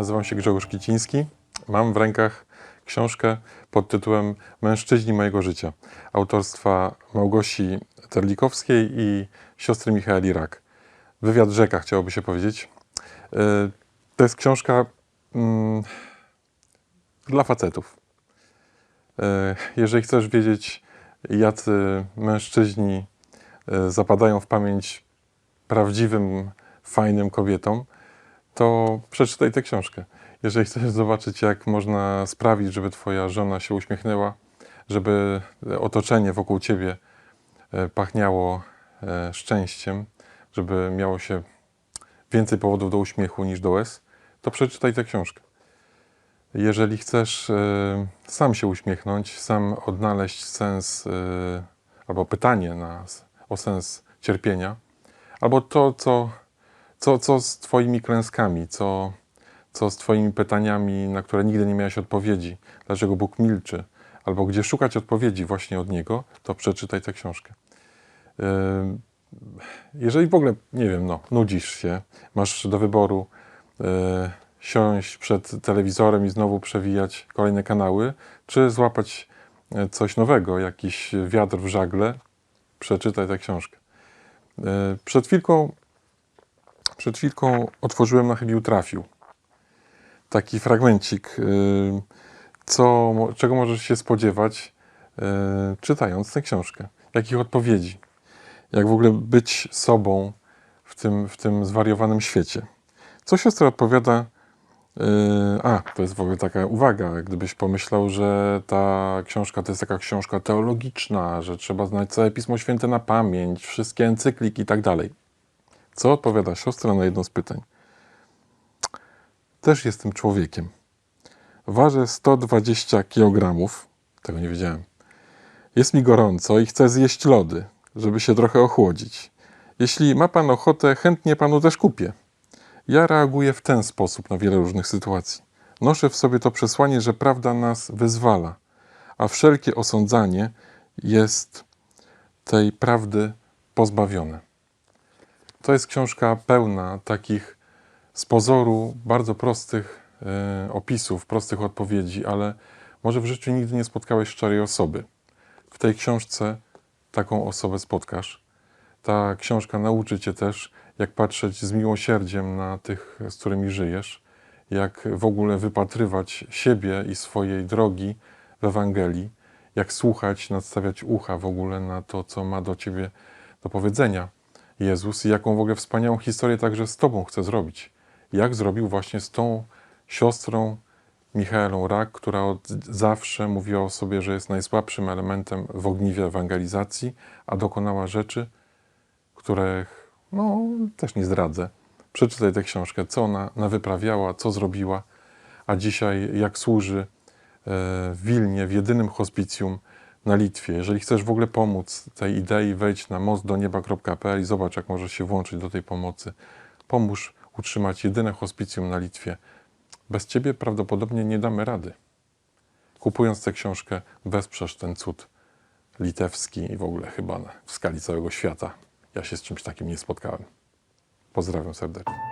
Nazywam się Grzegorz Kiciński. Mam w rękach książkę pod tytułem Mężczyźni mojego życia autorstwa Małgosi Terlikowskiej i siostry Michaeli Rak. Wywiad rzeka, chciałoby się powiedzieć. Yy, To jest książka mm, dla facetów. Yy, Jeżeli chcesz wiedzieć, jacy mężczyźni yy, zapadają w pamięć prawdziwym, fajnym kobietom, to przeczytaj tę książkę. Jeżeli chcesz zobaczyć, jak można sprawić, żeby twoja żona się uśmiechnęła, żeby otoczenie wokół ciebie e, pachniało e, szczęściem, żeby miało się więcej powodów do uśmiechu niż do łez, to przeczytaj tę książkę. Jeżeli chcesz e, sam się uśmiechnąć, sam odnaleźć sens albo pytanie na, o sens cierpienia, albo to, co co, co z Twoimi klęskami, co, co z Twoimi pytaniami, na które nigdy nie miałeś odpowiedzi, dlaczego Bóg milczy, albo gdzie szukać odpowiedzi właśnie od Niego, to przeczytaj tę książkę. Yy, Jeżeli w ogóle, nie wiem, no, nudzisz się, masz do wyboru yy, siąść przed telewizorem i znowu przewijać kolejne kanały, czy złapać yy, coś nowego, jakiś wiatr w żagle, przeczytaj tę książkę. Yy, Przed chwilką przed chwilką otworzyłem na chybił trafił. Taki fragmencik, y, co, czego możesz się spodziewać, y, czytając tę książkę. Jakich odpowiedzi. Jak w ogóle być sobą w tym, w tym zwariowanym świecie. Co siostra odpowiada? y, A, to jest w ogóle taka uwaga, gdybyś pomyślał, że ta książka to jest taka książka teologiczna, że trzeba znać całe Pismo Święte na pamięć, wszystkie encykliki i tak dalej. Co odpowiada siostra na jedno z pytań? Też jestem człowiekiem. Ważę 120 kg. Tego nie wiedziałem. Jest mi gorąco i chcę zjeść lody, żeby się trochę ochłodzić. Jeśli ma pan ochotę, chętnie panu też kupię. Ja reaguję w ten sposób na wiele różnych sytuacji. Noszę w sobie to przesłanie, że prawda nas wyzwala, a wszelkie osądzanie jest tej prawdy pozbawione. To jest książka pełna takich z pozoru bardzo prostych e, opisów, prostych odpowiedzi, ale może w życiu nigdy nie spotkałeś szczerej osoby. W tej książce taką osobę spotkasz. Ta książka nauczy cię też, jak patrzeć z miłosierdziem na tych, z którymi żyjesz, jak w ogóle wypatrywać siebie i swojej drogi w Ewangelii, jak słuchać, nadstawiać ucha w ogóle na to, co ma do ciebie do powiedzenia Jezus i jaką w ogóle wspaniałą historię także z Tobą chce zrobić. Jak zrobił właśnie z tą siostrą Michaelą Rak, która od zawsze mówiła o sobie, że jest najsłabszym elementem w ogniwie ewangelizacji, a dokonała rzeczy, których no, też nie zdradzę. Przeczytaj tę książkę, co ona nawyprawiała, co zrobiła, a dzisiaj jak służy e, w Wilnie, w jedynym hospicjum na Litwie. Jeżeli chcesz w ogóle pomóc tej idei, wejdź na mostdonieba.pl i zobacz, jak możesz się włączyć do tej pomocy. Pomóż utrzymać jedyne hospicjum na Litwie. Bez ciebie prawdopodobnie nie damy rady. Kupując tę książkę, wesprzesz ten cud litewski i w ogóle chyba w skali całego świata. Ja się z czymś takim nie spotkałem. Pozdrawiam serdecznie.